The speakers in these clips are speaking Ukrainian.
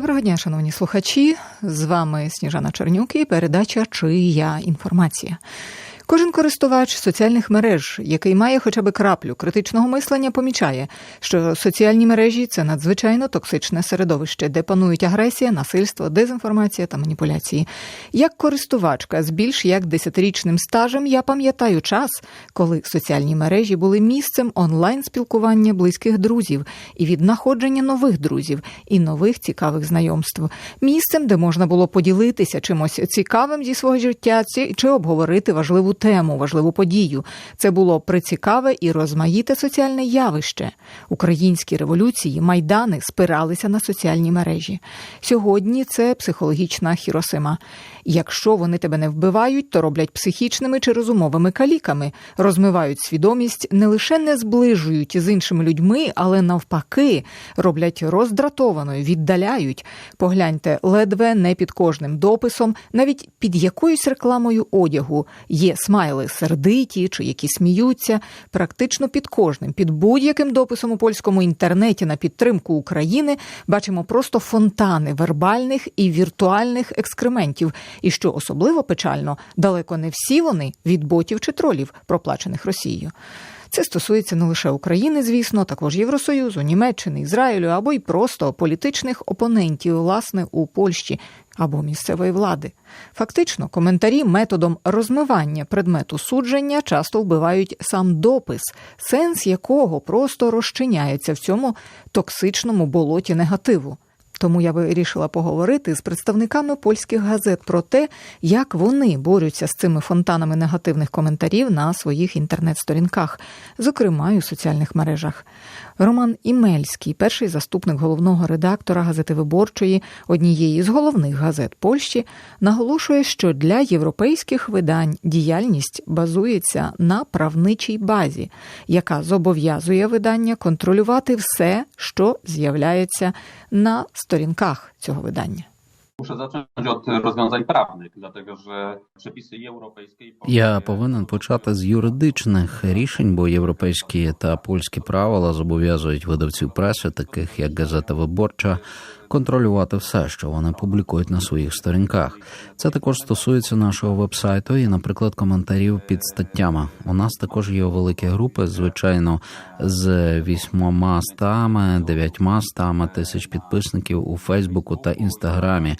Доброго дня, шановні слухачі. З вами Сніжана Чернюк і передача Чия інформація. Кожен користувач соціальних мереж, який має хоча б краплю критичного мислення, помічає, що соціальні мережі це надзвичайно токсичне середовище, де панують агресія, насильство, дезінформація та маніпуляції. Як користувачка з більш як десятирічним стажем, я пам'ятаю час, коли соціальні мережі були місцем онлайн спілкування близьких друзів і від находження нових друзів і нових цікавих знайомств, місцем, де можна було поділитися чимось цікавим зі свого життя чи обговорити важливу тему, важливу подію. Це було прицікаве і розмаїте соціальне явище. Українські революції, майдани спиралися на соціальні мережі. Сьогодні це психологічна хіросима. Якщо вони тебе не вбивають, то роблять психічними чи розумовими каліками, розмивають свідомість, не лише не зближують з іншими людьми, але навпаки роблять роздратованою, віддаляють. Погляньте, ледве не під кожним дописом, навіть під якоюсь рекламою одягу є смайли сердиті чи які сміються. Практично під кожним, під будь-яким дописом у польському інтернеті на підтримку України бачимо просто фонтани вербальних і віртуальних екскрементів. І що особливо печально, далеко не всі вони від ботів чи тролів, проплачених Росією. Це стосується не лише України, звісно, також Євросоюзу, Німеччини, Ізраїлю або й просто політичних опонентів, власне, у Польщі або місцевої влади. Фактично, коментарі методом розмивання предмету судження часто вбивають сам допис, сенс якого просто розчиняється в цьому токсичному болоті негативу. Тому я вирішила поговорити з представниками польських газет про те, як вони борються з цими фонтанами негативних коментарів на своїх інтернет-сторінках, зокрема й у соціальних мережах. Роман Імельський, перший заступник головного редактора газети Виборчої, однієї з головних газет Польщі, наголошує, що для європейських видань діяльність базується на правничій базі, яка зобов'язує видання контролювати все, що з'являється на сторінках цього видання. Muszę zacząć od rozwiązań prawnych, dlatego że przepisy polskie... Я повинен почати з юридичних рішень, бо європейські та польські правила зобов'язують видавців преси, таких як газета Виборча, контролювати все, що вони публікують на своїх сторінках. Це також стосується нашого вебсайту і, наприклад, коментарів під статтями. У нас також є великі групи, звичайно, з вісьмома стами, дев'ятьма стами тисяч підписників у Фейсбуку та Інстаграмі.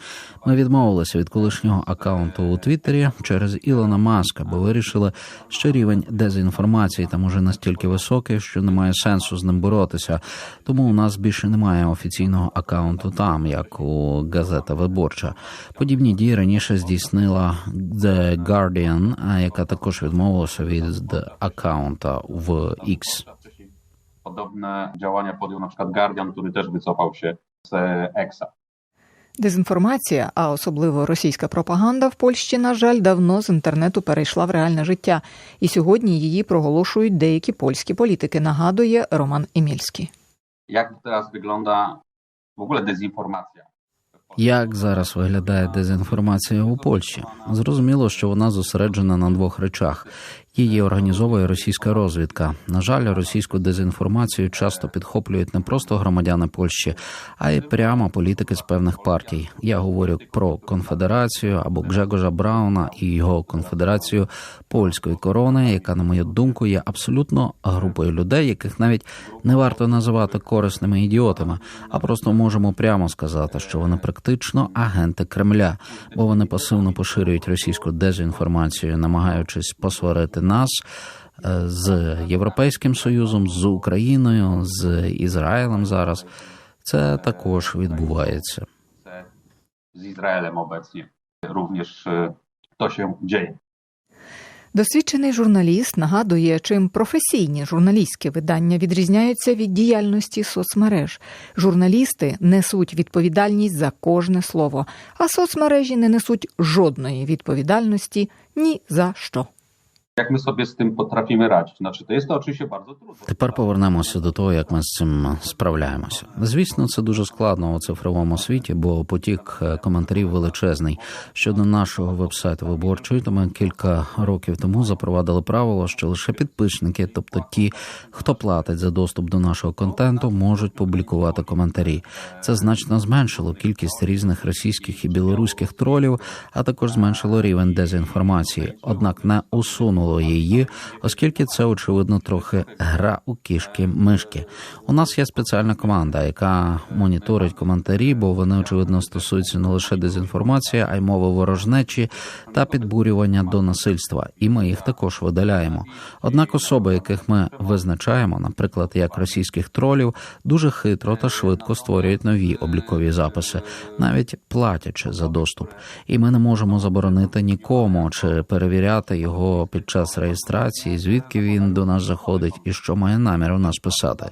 Ми відмовилися від колишнього акаунту у Твіттері через Ілона Маска, бо вирішили, що рівень дезінформації там уже настільки високий, що немає сенсу з ним боротися. Тому у нас більше немає офіційного акаунту там, як у газета Виборча. Подібні дії раніше здійснила The Guardian, яка також відмовилася від акаунта в X. Podobne działania podjął na przykład Guardian, który też wycofał się z Exa. Дезінформація, а особливо російська пропаганда в Польщі, на жаль, давно з інтернету перейшла в реальне життя, і сьогодні її проголошують деякі польські політики. Нагадує Роман Емільський. Jak teraz wygląda w ogóle дезінформація. Як зараз виглядає дезінформація у Польщі? Зрозуміло, що вона зосереджена на двох речах. Її організовує російська розвідка. На жаль, російську дезінформацію часто підхоплюють не просто громадяни Польщі, а й прямо політики з певних партій. Я говорю про конфедерацію або Гжегожа Брауна і його конфедерацію польської корони, яка, на мою думку, є абсолютно групою людей, яких навіть не варто називати корисними ідіотами, а просто можемо прямо сказати, що вони практично агенти Кремля, бо вони пасивно поширюють російську дезінформацію, намагаючись посварити нас е, з Європейським Союзом, з Україною, з Ізраїлем зараз. Це також відбувається. Це Z Izraelem obecnie również to się dzieje. Досвідчений журналіст нагадує, чим професійні журналістські видання відрізняються від діяльності соцмереж. Журналісти несуть відповідальність за кожне слово, а соцмережі не несуть жодної відповідальності ні за що. Jak my sobie z tym potrafimy radzić? Znaczy, to jest to oczywiście bardzo trudno. Тепер повернемося до того, як ми з цим справляємося. Звісно, це дуже складно у цифровому світі, бо потік е, коментарів величезний. Щодо нашого вебсайту виборчої, то ми кілька років тому запровадили правило, що лише підписники, тобто ті, хто платить за доступ до нашого контенту, можуть публікувати коментарі. Це значно зменшило кількість різних російських і білоруських тролів, а також зменшило рівень дезінформації, однак не усунуло її, оскільки це очевидно трохи гра у кішки мишки. У нас є спеціальна команда, яка моніторить коментарі, бо вони очевидно стосуються не лише дезінформації, а й мови ворожнечі та підбурювання до насильства, і ми їх також видаляємо. Однак особи, яких ми визначаємо, наприклад, як російських тролів, дуже хитро та швидко створюють нові облікові записи, навіть платячи за доступ. І ми не можемо заборонити нікому чи перевіряти його під час реєстрації, звідки він до нас заходить і що має намір у нас писати,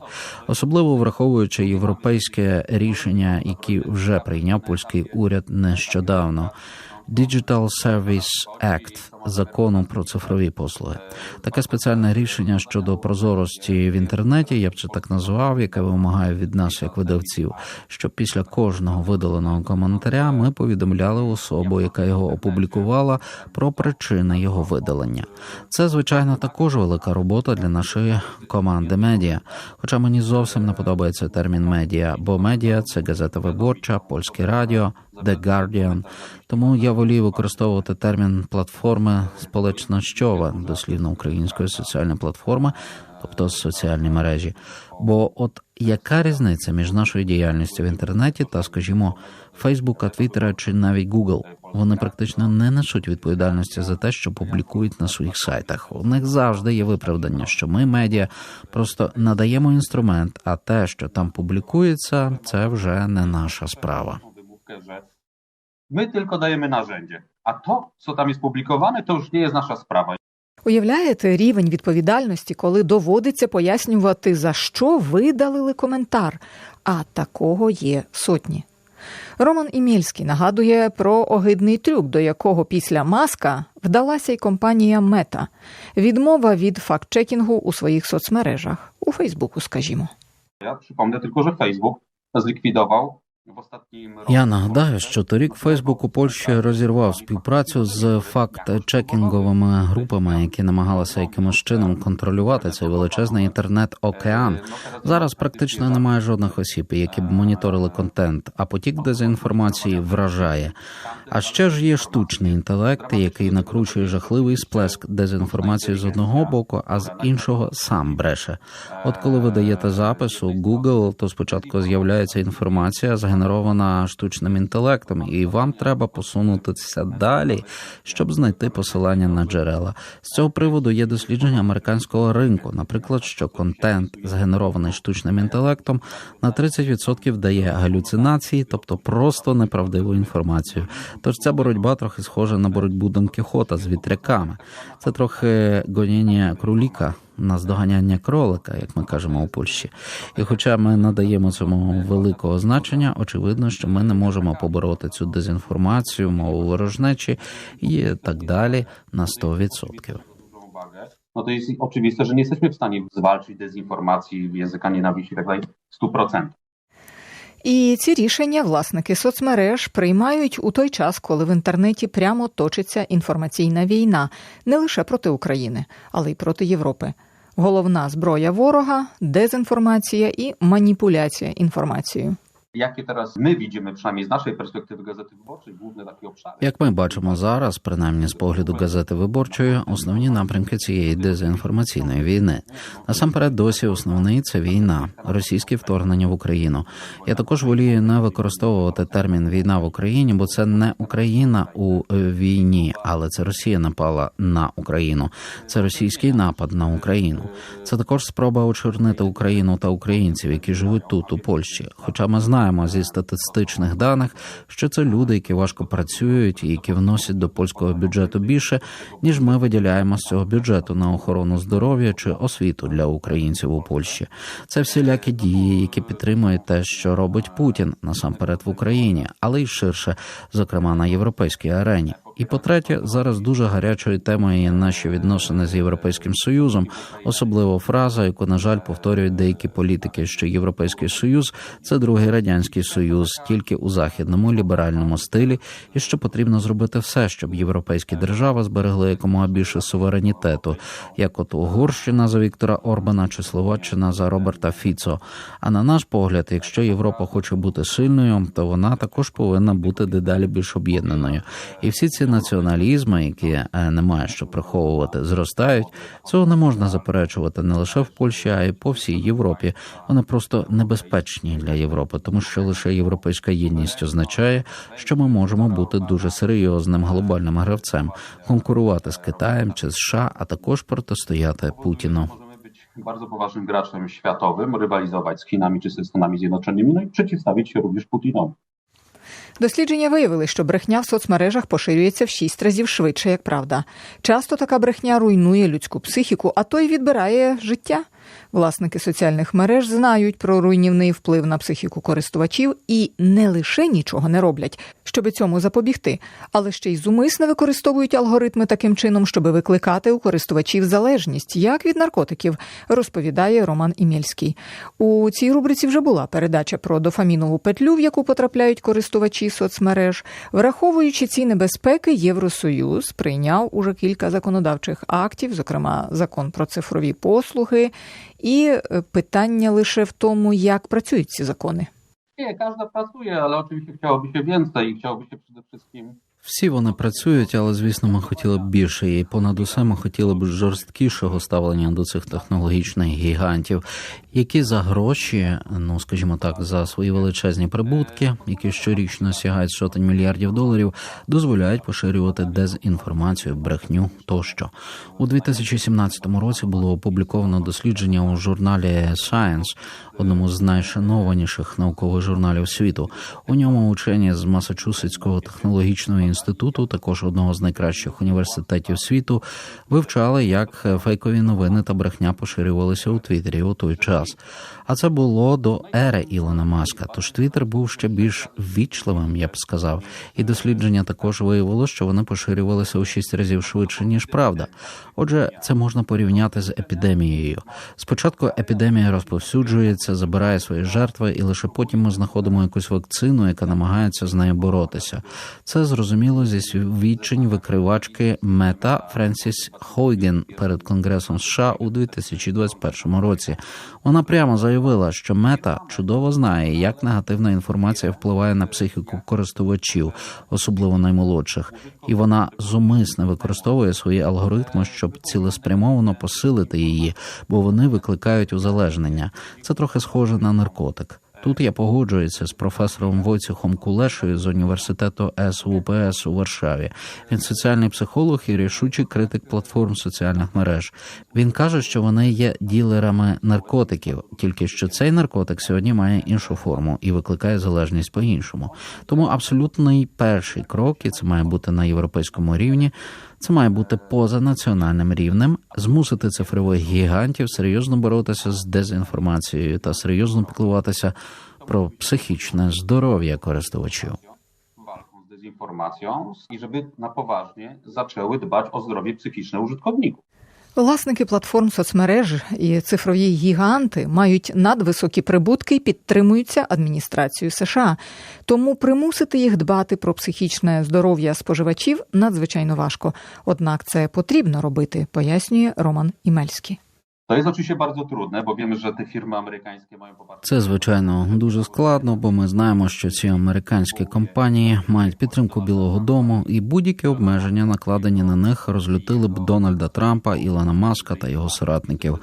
особливо враховуючи європейське рішення, які вже прийняв польський уряд нещодавно. Digital Service Act закону про цифрові послуги. Таке спеціальне рішення щодо прозорості в інтернеті, я б це так назвав, яке вимагає від нас як видавців, щоб після кожного видаленого коментаря ми повідомляли особу, яка його опублікувала, про причини його видалення. Це звичайно також велика робота для нашої команди медіа. Хоча мені зовсім не подобається термін медіа, бо медіа це газета виборча, польське радіо. The Guardian. Тому я волів використовувати термін платформи сполечнощова, дослівно української соціальної платформи, тобто соціальні мережі. Бо от яка різниця між нашою діяльністю в інтернеті та, скажімо, Фейсбука, Твіттера чи навіть Google? Вони практично не несуть відповідальності за те, що публікують на своїх сайтах. У них завжди є виправдання, що ми медіа просто надаємо інструмент, а те, що там публікується, це вже не наша справа. my tylko dajemy narzędzie, a to, co tam jest publikowane, to już nie jest nasza sprawa. Уявляєте рівень відповідальності, коли доводиться пояснювати, за що видалили коментар, а такого є сотні. Роман Імільський нагадує про огидний трюк, до якого після маска вдалася й компанія Мета. Відмова від факт-чекінгу у своїх соцмережах, у Фейсбуку, скажімо. Że Facebook zlikwidował w ostatnim roku. Я нагадаю, що торік Фейсбук у Польщі розірвав співпрацю з факт-чекінговими групами, які намагалися якимось чином контролювати цей величезний інтернет-океан. Зараз практично немає жодних осіб, які б моніторили контент, а потік дезінформації вражає. А ще ж є штучний інтелект, який накручує жахливий сплеск дезінформації з одного боку, а з іншого сам бреше. От коли ви даєте запис у Google, то спочатку з'являється інформація, згенерована штучним інтелектом, і вам треба посунутися далі, щоб знайти посилання на джерела. З цього приводу є дослідження американського ринку, наприклад, що контент, згенерований штучним інтелектом, на 30% дає галюцинації, тобто просто неправдиву інформацію. Тож ця боротьба трохи схожа на боротьбу Дон Кіхота з вітряками. Це трохи гоніння кроліка. Наздоганяння кролика, як ми кажемо у Польщі, і хоча ми надаємо цьому великого значення, очевидно, що ми не можемо побороти цю дезінформацію, мову ворожнечі і так далі на 100%. dużą uwagę, no to jest oczywiste, że nie jesteśmy w stanie zwalczyć dezinformacji, języka nienawiści i tak dalej w 100%. І ці рішення власники соцмереж приймають у той час, коли в інтернеті прямо точиться інформаційна війна не лише проти України, але й проти Європи. Головна зброя ворога дезінформація і маніпуляція інформацією. Jakie teraz my widzimy, przynajmniej z naszej perspektywy Gazety Wyborczej, główne takie obszary. Як ми бачимо зараз, принаймні з погляду газети виборчої, основні напрямки цієї дезінформаційної війни. Насамперед, досі основний це війна, російське вторгнення в Україну. Я також волію не використовувати термін війна в Україні, бо це не Україна у е, війні, але це Росія напала на Україну. Це російський напад на Україну. Це також спроба очорнити Україну та українців, які живуть тут, у Польщі. Хоча ми знаємо зі статистичних даних, що це люди, які важко працюють і які вносять до польського бюджету більше, ніж ми виділяємо з цього бюджету на охорону здоров'я чи освіту для українців у Польщі. Це всілякі дії, які підтримують те, що робить Путін насамперед в Україні, але й ширше, зокрема на європейській арені. І по-третє, зараз дуже гарячою темою є наші відносини з європейським союзом, особливо фраза, яку на жаль повторюють деякі політики, що європейський союз це другий радянський союз, тільки у західному ліберальному стилі, і що потрібно зробити все, щоб європейські держави зберегли якомога більше суверенітету, як от Угорщина за Віктора Орбана чи Словаччина за Роберта Фіцо. А на наш погляд, якщо Європа хоче бути сильною, то вона також повинна бути дедалі більш об'єднаною. І всі ці націоналізми, які е, немає що приховувати, зростають. Цього не можна заперечувати не лише в Польщі, а й по всій Європі. Вони просто небезпечні для Європи, тому що лише європейська єдність означає, що ми можемо бути дуже серйозним глобальним гравцем, конкурувати з Китаєм чи США, а також протистояти Путіну. Bardzo poważnym graczem światowym, rywalizować z Chinami czy ze Stanami Zjednoczonymi, no i przeciwstawić się również Putinowi. Дослідження виявили, що брехня в соцмережах поширюється в шість разів швидше, як правда. Часто така брехня руйнує людську психіку, а то й відбирає життя. Власники соціальних мереж знають про руйнівний вплив на психіку користувачів і не лише нічого не роблять, щоб цьому запобігти, але ще й зумисне використовують алгоритми таким чином, щоб викликати у користувачів залежність, як від наркотиків, розповідає Роман Імєльський. У цій рубриці вже була передача про дофамінову петлю, в яку потрапляють користувачі соцмереж. Враховуючи ці небезпеки, Євросоюз прийняв уже кілька законодавчих актів, зокрема закон про цифрові послуги, і е, питання лише в тому, як працюють ці закони. Pracuje, ale oczywiście chciałoby się więcej i chciałoby się przede wszystkim Всі вони працюють, але звісно, ми хотіли б більше. І понад усе ми хотіли б жорсткішого ставлення до цих технологічних гігантів, які за гроші, ну скажімо так, за свої величезні прибутки, які щорічно сягають сотень мільярдів доларів, дозволяють поширювати дезінформацію, брехню тощо. У 2017 році було опубліковано дослідження у журналі Science, одному з найшанованіших наукових журналів світу. У ньому учені з Масачусетського технологічного інституту, також одного з найкращих університетів світу, вивчали, як фейкові новини та брехня поширювалися у Твіттері у той час. А це було до ери Ілона Маска. Тож Твіттер був ще більш ввічливим, я б сказав. І дослідження також виявило, що вони поширювалися у шість разів швидше ніж правда. Отже, це можна порівняти з епідемією. Спочатку епідемія розповсюджується, забирає свої жертви, і лише потім ми знаходимо якусь вакцину, яка намагається з нею боротися. Це зрозуміло зі свідчень викривачки Мета Френсіс Хойген перед Конгресом США у 2021 році. Вона прямо заявила, що мета чудово знає, як негативна інформація впливає на психіку користувачів, особливо наймолодших, і вона зумисне використовує свої алгоритми, щоб цілеспрямовано посилити її, бо вони викликають узалежнення. Це трохи схоже на наркотик. Тут я погоджуюся з професором Войцехом Кулешою з університету СУПС у Варшаві. Він соціальний психолог і рішучий критик платформ соціальних мереж. Він каже, що вони є ділерами наркотиків, тільки що цей наркотик сьогодні має іншу форму і викликає залежність по-іншому. Тому абсолютний перший крок, і це має бути на європейському рівні. Це має бути поза національним рівнем, змусити цифрових гігантів серйозно боротися з дезінформацією та серйозно піклуватися про психічне здоров'я користувачів. walką z dezinformacją i żeby na poważnie zaczęły dbać o zdrowie. Власники платформ соцмереж і цифрові гіганти мають надвисокі прибутки і підтримуються адміністрацією США. Тому примусити їх дбати про психічне здоров'я споживачів надзвичайно важко. Однак це потрібно робити, пояснює Роман Імельський. Це звичайно дуже складно, бо ми знаємо, що ці американські компанії мають підтримку Білого Дому, і будь-які обмеження, накладені на них, розлютили б Дональда Трампа, Ілона Маска та його соратників.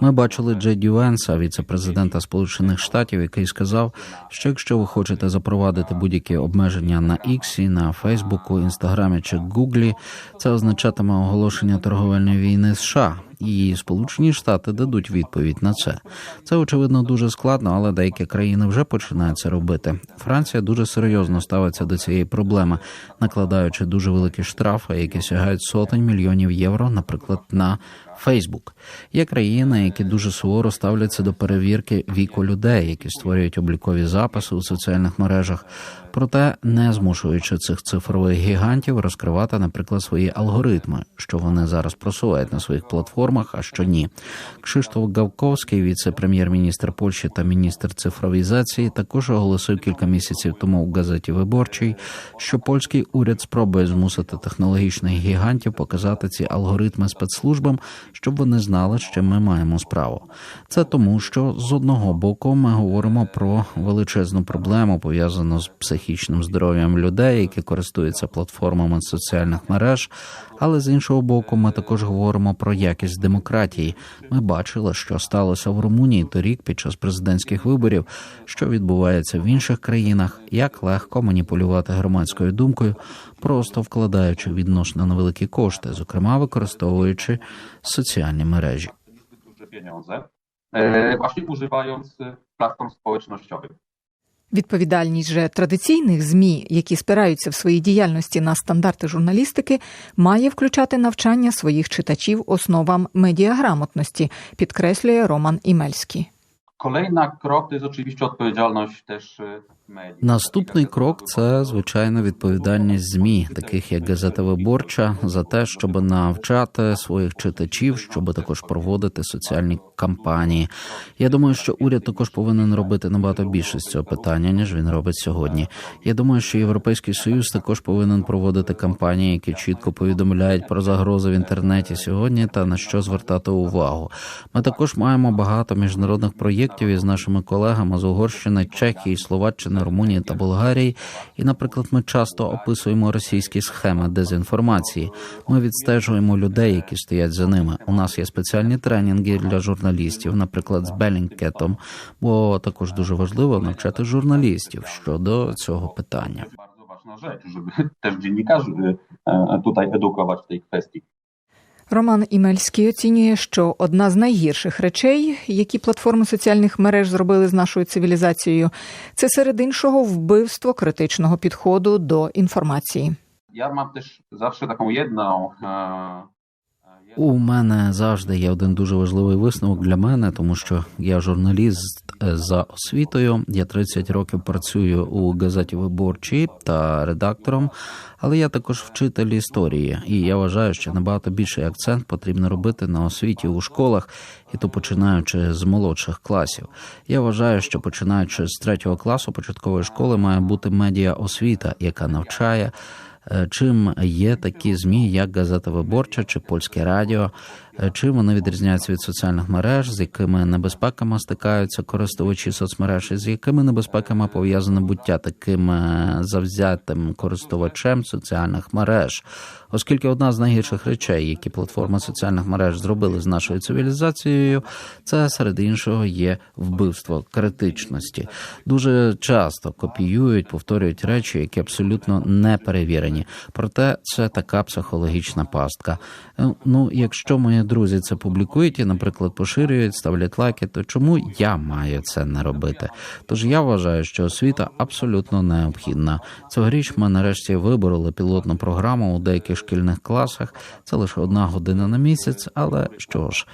Ми бачили Джеді Венса, віце-президента Сполучених Штатів, який сказав, що якщо ви хочете запровадити будь-які обмеження на Іксі, на Фейсбуку, Інстаграмі чи Гуглі, це означатиме оголошення торговельної війни США. І Сполучені Штати дадуть відповідь на це. Це очевидно дуже складно, але деякі країни вже починають це робити. Франція дуже серйозно ставиться до цієї проблеми, накладаючи дуже великі штрафи, які сягають сотень мільйонів євро, наприклад, на Фейсбук. Є країни, які дуже суворо ставляться до перевірки віку людей, які створюють облікові записи у соціальних мережах. Проте не змушуючи цих цифрових гігантів розкривати, наприклад, свої алгоритми, що вони зараз просувають на своїх платформах, а що ні. Кшиштоф Гавковський, віце-прем'єр-міністр Польщі та міністр цифровізації, також оголосив кілька місяців тому в газеті Виборчий, що польський уряд спробує змусити технологічних гігантів показати ці алгоритми спецслужбам, щоб вони знали, чим ми маємо справу. Це тому, що з одного боку ми говоримо про величезну проблему пов'язану з психічним здоров'ям людей, які користуються платформами соціальних мереж. Але з іншого боку, ми також говоримо про якість демократії. Ми бачили, що сталося в Румунії торік під час президентських виборів, що відбувається в інших країнах, як легко маніпулювати громадською думкою, просто вкладаючи відносно невеликі кошти, зокрема використовуючи соціальні мережі. pieniądze, właśnie używając platform społecznościowych. Відповідальність же традиційних змі, які спираються в своїй діяльності на стандарти журналістики, має включати навчання своїх читачів основам медіаграмотності, підкреслює Роман Імельський. Kolejna krok to jest oczywiście odpowiedzialność też e. Наступний крок це звичайно відповідальність змі, таких як газета Виборча, за те, щоб навчати своїх читачів, щоб також проводити соціальні кампанії. Я думаю, що уряд також повинен робити набагато більше з цього питання, ніж він робить сьогодні. Я думаю, що європейський союз також повинен проводити кампанії, які чітко повідомляють про загрози в інтернеті сьогодні та на що звертати увагу. Ми також маємо багато міжнародних проєктів із нашими колегами з Угорщини, Чехії, Словаччини, Румунії та Болгарії. І, наприклад, ми часто описуємо російські схеми дезінформації. Ми відстежуємо людей, які стоять за ними. У нас є спеціальні тренінги для журналістів, наприклад, з Белінгкетом, бо також дуже важливо навчати журналістів щодо цього питання. Bardzo ważna rzecz, żeby też dziennikarzy tutaj edukować w tej kwestii. Роман Імельський оцінює, що одна з найгірших речей, які платформи соціальних мереж зробили з нашою цивілізацією, це серед іншого вбивство критичного підходу до інформації. Ja mam też zawsze taką jedną. У мене завжди є один дуже важливий висновок для мене, тому що я журналіст е, за освітою. Я 30 років працюю у газеті Виборчі та редактором, але я також вчитель історії, і я вважаю, що набагато більший акцент потрібно робити на освіті у школах, і то починаючи з молодших класів. Я вважаю, що починаючи з третього класу початкової школи має бути медіа освіта, яка навчає. Е, Чим є такі змі, як газета Виборча чи польське радіо, чим вони відрізняються від соціальних мереж, з якими небезпеками стикаються користувачі соцмереж, і з якими небезпеками пов'язане буття таким е, завзятим користувачем соціальних мереж, оскільки одна з найгірших речей, які платформи соціальних мереж зробили з нашою цивілізацією, це серед іншого є вбивство критичності. Дуже часто копіюють, повторюють речі, які абсолютно не перевірені. Проте це така психологічна пастка. Е, Ну, якщо мої друзі це публікують і, наприклад, поширюють, ставлять лайки, то чому я маю це не робити? Тож я вважаю, що освіта абсолютно необхідна. Цьогоріч ми нарешті вибороли пілотну програму у деяких шкільних класах. Це лише одна година на місяць, але що ж.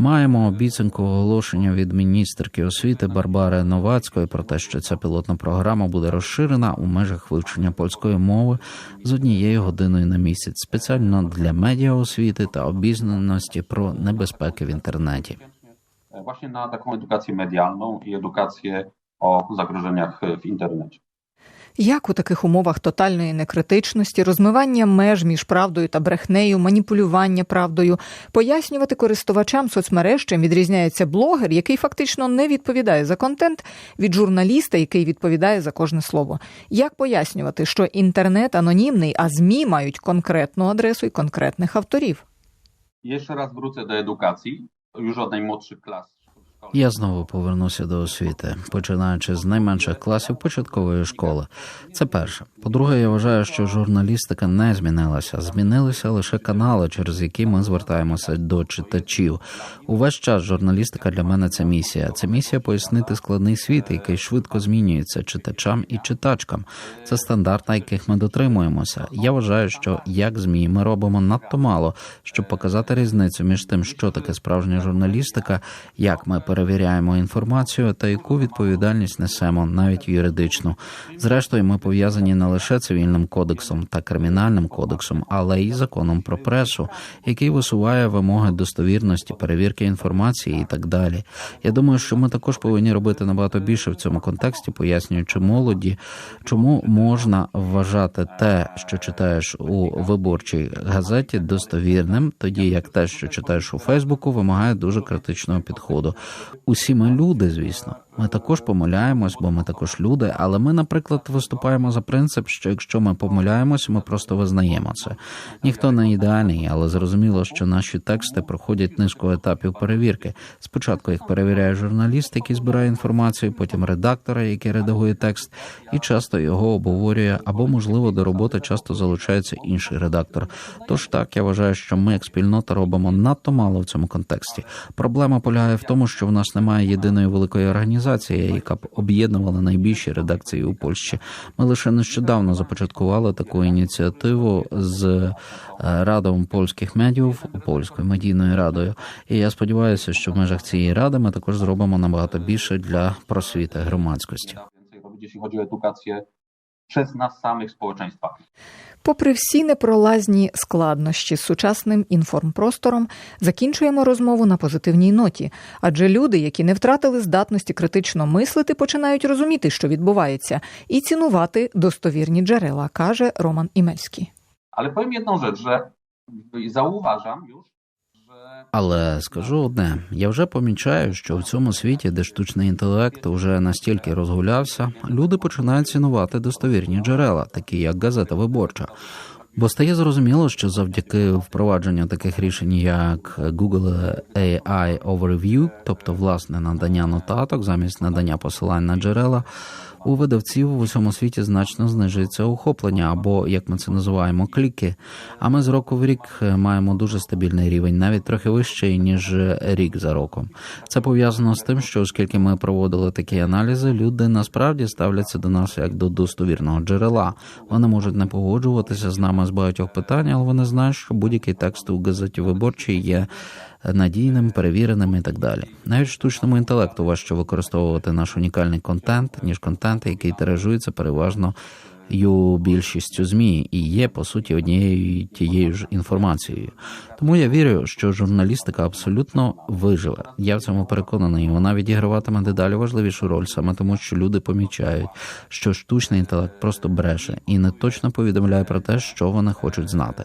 Маємо обіцянку оголошення від міністерки освіти Барбари Новацької про те, що ця пілотна програма буде розширена у межах вивчення польської мови з однією годиною на місяць, спеціально для медіаосвіти та обізнаності про небезпеки в інтернеті. e, Właśnie taką edukację medialną i edukację o zagrożeniach e, w internecie. Як у таких умовах тотальної некритичності, розмивання меж між правдою та брехнею, маніпулювання правдою, пояснювати користувачам соцмереж, чим відрізняється блогер, який фактично не відповідає за контент, від журналіста, який відповідає за кожне слово. Як пояснювати, що інтернет анонімний, а змі мають конкретну адресу і конкретних авторів? Jeszcze raz wrócę do edukacji, już od najmłodszych klas. Я знову повернуся до освіти, починаючи з найменших класів початкової школи. Це перше. По-друге, я вважаю, що журналістика не змінилася. Змінилися лише канали, через які ми звертаємося до читачів. Увесь час журналістика для мене це місія. Це місія пояснити складний світ, який швидко змінюється читачам і читачкам. Це стандарт, на яких ми дотримуємося. Я вважаю, що як змі ми робимо надто мало, щоб показати різницю між тим, що таке справжня журналістика, як ми перевіряємо інформацію та яку відповідальність несемо, навіть юридичну. Зрештою, ми пов'язані не лише цивільним кодексом та кримінальним кодексом, але й законом про пресу, який висуває вимоги достовірності, перевірки інформації і так далі. Я думаю, що ми також повинні робити набагато більше в цьому контексті, пояснюючи молоді, чому можна вважати те, що читаєш у виборчій газеті, достовірним, тоді як те, що читаєш у Фейсбуку, вимагає дуже критичного підходу. Усі ми люди, звісно. Ми також помиляємось, бо ми також люди. Але ми, наприклад, виступаємо за принцип, що якщо ми помиляємось, ми просто визнаємо це. Ніхто не ідеальний, але зрозуміло, що наші тексти проходять низку етапів перевірки. Спочатку їх перевіряє журналіст, який збирає інформацію, потім редактора, який редагує текст, і часто його обговорює або, можливо, до роботи часто залучається інший редактор. Тож так я вважаю, що ми, як спільнота, робимо надто мало в цьому контексті. Проблема полягає в тому, що в нас немає єдиної великої організації, яка б об'єднувала найбільші редакції у Польщі. Ми лише нещодавно започаткували таку ініціативу з е, радом польських медіїв, польською медійною радою. І я сподіваюся, що в межах цієї ради ми також зробимо набагато більше для просвіти громадськості. Jeśli chodzi o edukację przez nas samych społeczeństwa. Попри всі непролазні складнощі з сучасним інформпростором, закінчуємо розмову на позитивній ноті, адже люди, які не втратили здатності критично мислити, починають розуміти, що відбувається, і цінувати достовірні джерела, каже Роман Імельський. Але powiem jedną rzecz, że zauważam Але скажу одне: я вже помічаю, що в цьому світі, де штучний інтелект уже настільки розгулявся, люди починають цінувати достовірні джерела, такі як газета виборча. Бо стає зрозуміло, що завдяки впровадженню таких рішень, як Google AI Overview, тобто власне надання нотаток замість надання посилань на джерела, у видавців в усьому світі значно знижується охоплення, або як ми це називаємо, кліки. А ми з року в рік маємо дуже стабільний рівень, навіть трохи вищий ніж рік за роком. Це пов'язано з тим, що оскільки ми проводили такі аналізи, люди насправді ставляться до нас як до достовірного джерела. Вони можуть не погоджуватися з нами з багатьох питань, але вони знають, що будь-який текст у газеті виборчій є надійним, перевіреним і так далі. Навіть штучному інтелекту важче використовувати наш унікальний контент, ніж контент, який тиражується переважно більшістю змі і є по суті однією тією ж інформацією. Тому я вірю, що журналістика абсолютно виживе. Я в цьому переконаний. Вона відіграватиме дедалі важливішу роль, саме тому, що люди помічають, що штучний інтелект просто бреше і не точно повідомляє про те, що вони хочуть знати.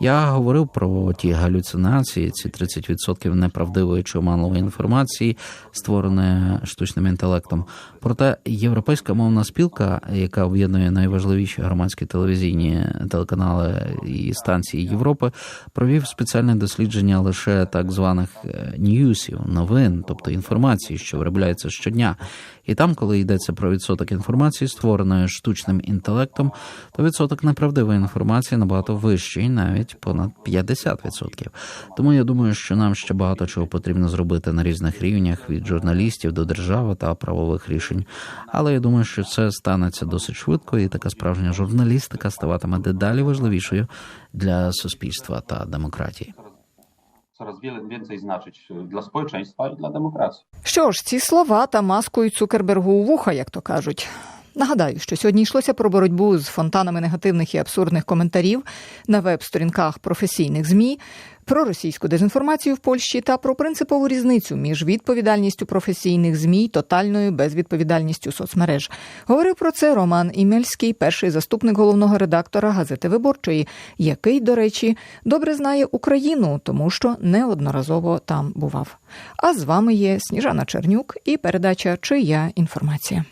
Я говорив про ті галюцинації, ці 30% неправдивої чи оманливої інформації, створеної штучним інтелектом. Проте європейська мовна спілка, яка об'єднує найважливіші громадські телевізійні телеканали і станції Європи, провів спеціальне дослідження лише так званих е, ньюсів, новин, тобто інформації, що виробляється щодня. І там, коли йдеться про відсоток інформації, створеної штучним інтелектом, то відсоток неправдивої інформації набагато вищий, навіть понад 50%. Тому я думаю, що нам ще багато чого потрібно зробити на різних рівнях від журналістів до держави та правових рішень. Але я думаю, що це станеться досить швидко, і така справжня журналістика ставатиме дедалі важливішою для суспільства та демократії. coraz wiele więcej znaczyć dla społeczeństwa i dla demokracji. Що ж, ці слова та маскують Цукербергу у вуха, як то кажуть. Нагадаю, що сьогодні йшлося про боротьбу з фонтанами негативних і абсурдних коментарів на веб-сторінках професійних змі, про російську дезінформацію в Польщі та про принципову різницю між відповідальністю професійних змі й тотальною безвідповідальністю соцмереж. Говорив про це Роман Імельський, перший заступник головного редактора газети Виборчої, який, до речі, добре знає Україну, тому що неодноразово там бував. А з вами є Сніжана Чернюк і передача Чия інформація.